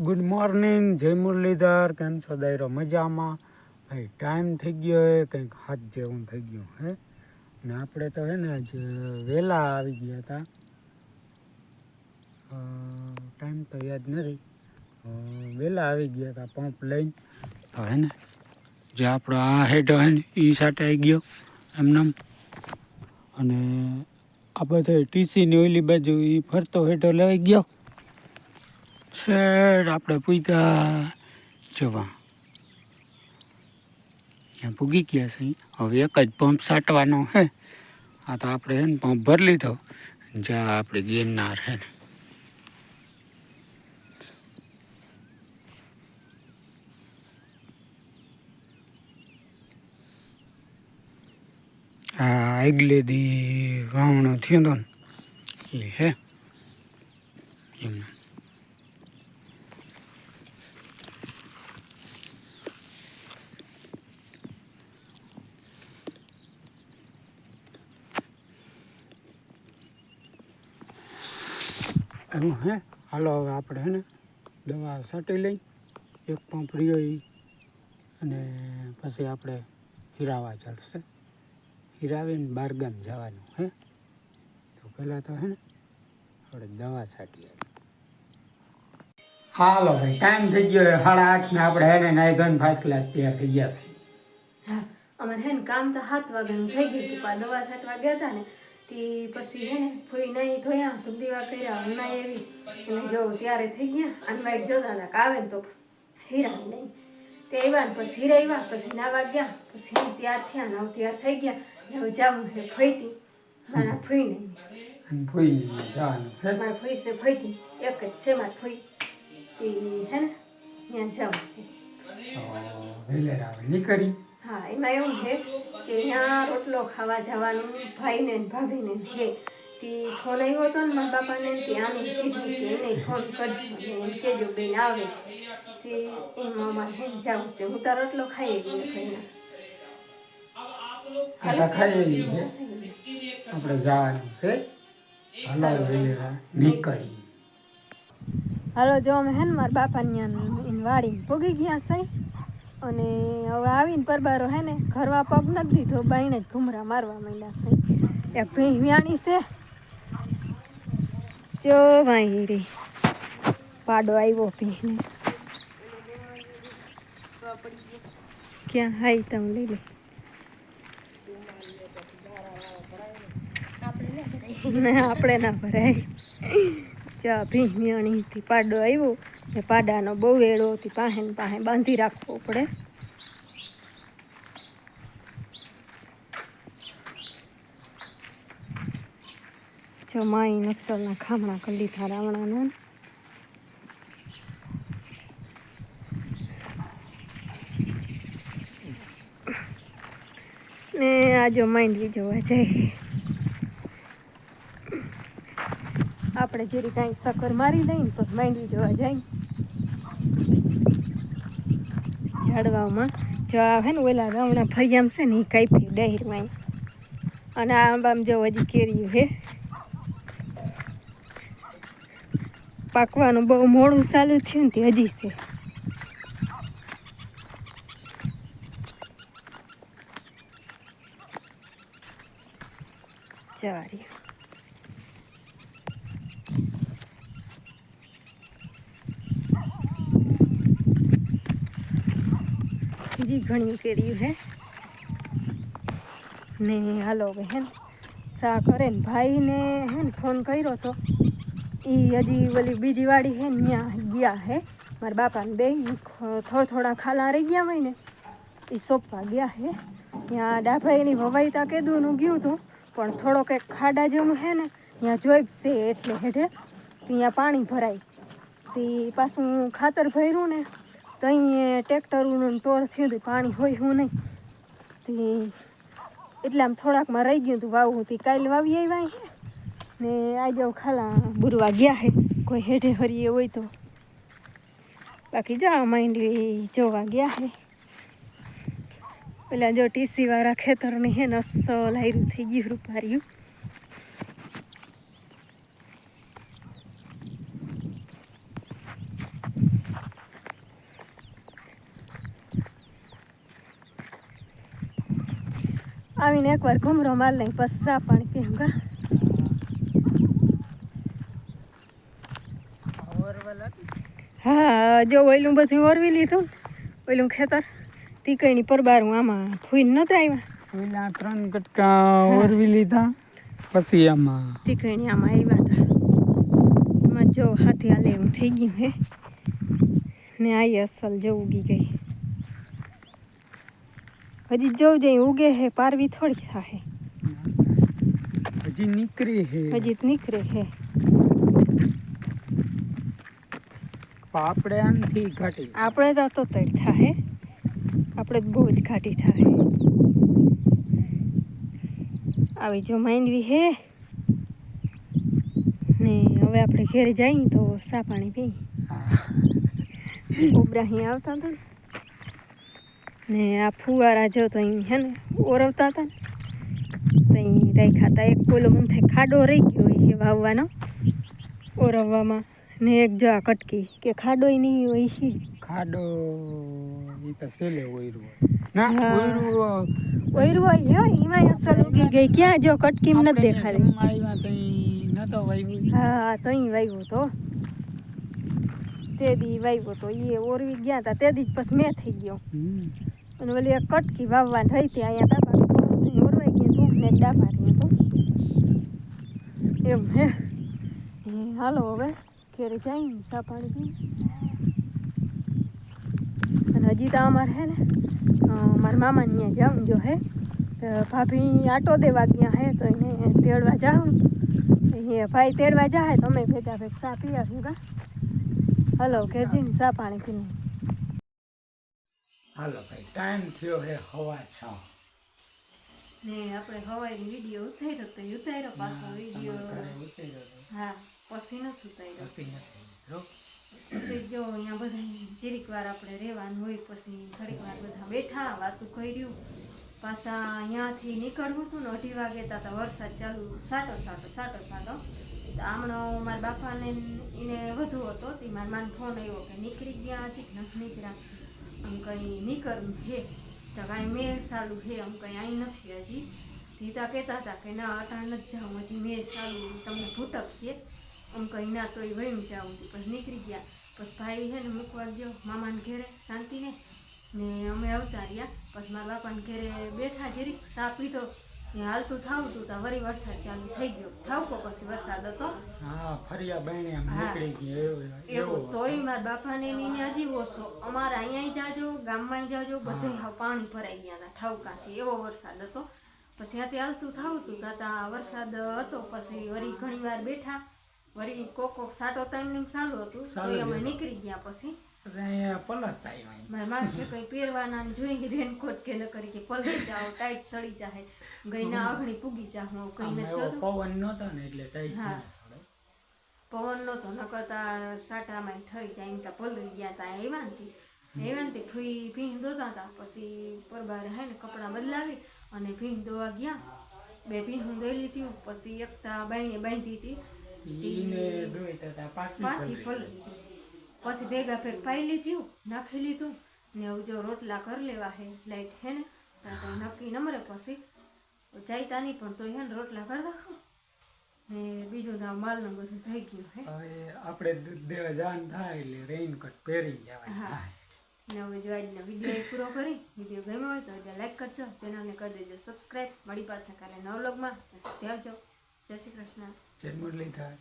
Good morning જય મુરલીધર, કેમ છો? દાયરો મજામાં. ભાઈ ટાઈમ થઈ ગયો હે, કંઈક હાથ જેવું થઈ ગયું હે. ને આપણે તો હે ને આજે વહેલા આવી ગયા હતા ટાઈમ તો યાદ નથી. વહેલા આવી ગયા હતા પંપ લઈને. તો હે ને, જે આપણો આ હેઠો હે ને એ આવી ગયો એમનેમ. અને આ તો ટીસીની ઓલી બાજુ એ ફરતો હેઠો લઈ ગયો. છેડ આપણે પૂગ્યા. જવા. ત્યાં પૂગી ગયા છે. હવે એક જ પંપ સાટવાનો હે. આ તો આપણે હે ને પંપ ભરી લીધો. જ્યાં આપણે ગિરનાર હે ને. આ આગલે દી વાવણો થયો હતો ને. એ હે. એમને એનું હે, હાલો હવે આપણે હે ને દવા છાંટી લઈ. એક પંપ રહ્યો અને પછી આપણે હીરાવા ચડશે હીરાવીને બારગામ જવાનું હે. તો પહેલાં તો હે ને આપણે દવા છાંટી આવી હાલો ભાઈ ટાઈમ થઈ ગયો સાડા આઠ ને આપણે હે ને નાઈ ધોઈને ફાસ્ટ ક્લાસ તૈયાર થઈ ગયા છે અમારે હે ને કામ તો સાત વાગ્યાનું થઈ ગયું હતું દવા છાંટવા ગયા હતા ને તે પછી હે ને ફોઈ નહીં ધોયા તો દીવા કર્યા હમણાં એવી. અને જો ત્યારે થઈ ગયા અને વાઈટ જોતા હતા આવે ને તો હીરા નહીં તે આવ્યા ને પછી હીરા આવ્યા પછી નાવા ગયા પછી હું તૈયાર થયા નવ તૈયાર થઈ ગયા. ને હવે જાઉં હે ફઈતી મારા ફોઈ નહીં અને ફોઈને જવાનું મારા ફોઈ છે ફઈતી એક જ છે મારા ફઈ તે હે ને ત્યાં જાઉં આવે નીકળી. હા એમાં એવું છે કે ત્યાં રોટલો ખાવા જવાનું ભાઈને ને ભાભીને ને હે તે ફોન આવ્યો હતો ને મારા બાપાને ત્યાં આનું કીધું કે એને ફોન કરજો ને એમ કહેજો બેન આવે છે. તે એમાં ને જવું છે. હું તો રોટલો ખાઈ ગઈ ખાઈને આટા ખાઈ આવી છે. આપણે જવાનું છે. હાલો વહેલેરા નીકળી હાલો જો અમે હે ને મારા બાપાની ત્યાં વાડી પૂગી ગયા છે. અને હવે આવીને પરબારો હે ને ઘરમાં પગ નથી દીધો, બાઈને જ ઘુમરા મારવા માંડ્યા છે. એ ભીં છે. જો ભાઈ પાડો આવ્યો ભીંને ક્યાં? હાઈ તમે લઈ લે. આપણે ના ભરાય. ચા ભીમિયાણીથી પાડો આવ્યો ને પાડાનો બહુ એળો પાહે ને પાસે બાંધી રાખવો પડે. જો માઈ નસલના ખામણા કરી લીધા રાવણાના. ને આ જો માંડવી જોવા જઈએ આપણે જેરી કાંઈ સકર મારી લઈને તો માંડવી જોવા જાય ઝાડવામાં જો આવે ને ઓલા રાવણા ફરિયામ છે ને એ કાપી ડહેરમાં અને આ આંબામાં જો હજી કેરીયું હે. પાકવાનું બહુ મોડું ચાલુ થયું ને તે હજી છે. જવારી બીજી ઘણી કેરીયું હે ને હાલો હવે હે સા કરે ને ભાઈને હે ને ફોન કર્યો તો એ હજી ઓલી બીજી વાડી હે ત્યાં ગયા હે મારા બાપાને બે થોડા થોડા ખાલા રહી ગયા હોય ને એ સોંપવા ગયા હે ત્યાં ડાભાઈની વવાઈતા હું ગયું હતું પણ થોડો કંઈક ખાડા જેવું હે ને ત્યાં જોઈ છે એટલે હેઠે ત્યાં પાણી ભરાય તે પાછું ખાતર ભર્યું ને તો અહીં ટ્રેક્ટરનું ટોર થયું હતું, પાણી હોય હું નહીં. તે એટલે આમ થોડાકમાં રહી ગયું હતું વાવું હતી કાલે વાવી આવ્યા હે ને આજે ખાલા બુરવા ગયા હે કોઈ હેઠે હરીએ હોય તો. બાકી જા માંડવી જોવા ગયા હે પેલા જો ટીસી વાળા ખેતરની હે ને અસલ હાયરું થઈ ગયું રૂપાર્યું. આવીને એકવાર ઘૂમરો માર લઈ પછી પણ કેમ કા હા જો ઓયલું બધું ઓરવી લીધું ઓયલું ખેતર. તીકઈની પરબારું આમાં ફૂઈને નહોતા આવ્યા ઓયલા ત્રણ કટકા ઓરવી લીધા પછી આમાં તીકઈની આમાં આવ્યા હતા એમાં જો હાથી હાલે એવું થઈ ગયું હે. ને આ અસલ જેવું ઉગી ગઈ. હજી જોઉં જઈ ઉગે હે પારવી થોડી થાય હજી નીકળી હે. હજી નીકળે હે. આપણે આમથી ઘાટી. આપણે તો તો તડ થાય આપણે બહુ જ ઘાટી થાય આવી જો માંડવી હે. ને હવે આપણે ઘેર જઈએ તો સા પાણી પી ઉબરા અહીં આવતા હતા ને. ને આ ફુવારા જો તો અહીં હે ને ઓરવતા હતા ને તો અહીં રાખ્યા હતા. એક ઓલો મને થાય ખાડો રહી ગયો એ વાવવાનો ઓરવવામાં. ને એક જો આ કટકી કે ખાડો નહીં હોય છે. ખાડો એ તો સેલે ઓયરું ના ઓયરું ઓયરું હોય હે એમાંય અસર ઉગી ગઈ. ક્યાં જો કટકી નથી દેખાડી નતો વાગ્યું હા તો અહીં વાવ્યો તો. તે દી વાવ્યો તો એ ઓરવી ગયા હતા તે દી પછી મેં થઈ ગયો. અને ઓલી કટકી વાવવાની રહી હતી અહીંયા તાપા ઓરવાઈ ગયું તું ને ડાપા રહ્યું હતું. એમ હે. હે, હાલો હવે ઘેરે જઈએ ચા પાણી પી અને હજી તો અમારે હે ને મારા મામાની ત્યાં જાઉં જો હે. ભાભી આટો દેવા ગયા હે તો એને તેડવા જાઉં. એ ભાઈ તેડવા જાય તો અમે ભેગા ભેગ સા પીયા આવ્યું કા હલો ઘેર જઈને સા પાણી પીને. હાલો ભાઈ ટાઈમ થયો હે હવા છ. ને આપણે હવાઈ વીડિયો ઉતાર્યો તો ઉતાર્યો પાછો વીડિયો. હા પછી નથી ઉતાર્યો. પછી નથી. પછી જો અહીંયા બધા જરીક વાર આપણે રહેવાનું હોય પછી ઘડીક વાર બધા બેઠા વાતું કર્યું. પાછા અહીંયાથી નીકળવું હતું ને અઢી વાગે તા તો વરસાદ ચાલુ સાટો સાટો સાટો સાટો. તો આમણો મારા બાપાને એને વધુ હતો તે મારા માન ફોન આવ્યો કે નીકળી ગયા હજી નથી નીકળ્યા. આમ કંઈ નીકળવું હે. તો કાંઈ મેં સારું હે, આમ કંઈ અહીં નથી હજી. તીતા કહેતા હતા કે ના, અટાણ નથી જાઉં, હજી મેં સારું તમને ભૂટકીએ આમ કંઈ ના તોય વયું જાઉં પછી નીકળી ગયા. પછી ભાઈ હે ને મૂકવા ગયો, મામાને ઘેરે શાંતિને. ને અમે આવતા રહ્યા. પછી મારા બાપાને ઘેરે બેઠા જરીક સા પીધો. ને હાલતું થાવતું તા વળી વરસાદ ચાલુ થઈ ગયો. થાવકો પછી વરસાદ હતો. હા ફરિયા બહેણે આમ નીકળી ગઈ એવો તોય મારા બાપાને નીને હજી ઓછો. અમારે અહીંયા જાજો ગામમાં જાજો બધે પાણી ભરાઈ ગયા હતા ઠાવકાથી એવો વરસાદ હતો. પછી ત્યાંથી હાલતું થાવતું તાતા વરસાદ હતો પછી વરી ઘણી વાર બેઠા. વરી કોક કોક સાટો ટાઈમ ચાલુ હતું. તો અમે નીકળી ગયા પછી. પછી અહીંયા પલટતા આવ્યા મારા માણસે કંઈ પહેરવાના જોઈ રેનકોટ કે ન કરી કે પલળી જાઓ ટાઈટ સડી જાય ગઈ ના અઘણી પૂગી જા કઈ ન પવન નતો ને એટલે ટાઈટ. પવન ન કરતા સાટામાં ઠરી જાય એમ પલળી ગયા તા એવા ને એવા ને તે ફૂઈ ભીંગ દોતા હતા પછી પરબારે હે ને કપડાં બદલાવી અને ભીંગ દોવા ગયા. બે ભીંગ દોઈ લીધી પછી એકતા બાઈને બાંધી હતી પાછી પલળી. પછી ભેગા ભેગ પાઈ લીધું નાખી લીધું ને હવે જો રોટલા કરી લેવા હે લાઈટ હે ને નક્કી નમરે પછી. ચાઈતા નહીં પણ તો હે ને રોટલા કરી નાખો. ને બીજું ના માલનું બધું થઈ ગયું હે. હવે આપણે દૂધ દેવા જાન થાય એટલે રેઇનકોટ પહેરી જવાય હા. થાય. ને હવે જો આજનો વીડિયો પૂરો કરી વીડિયો ગમ્યો હોય તો આજે લાઈક કરજો ચેનલને કરી દેજો સબસ્ક્રાઈબ મળી પાછા કાલે નવ લોગમાં ત્યાં આવજો જય શ્રી કૃષ્ણ. જય મુરલીધર.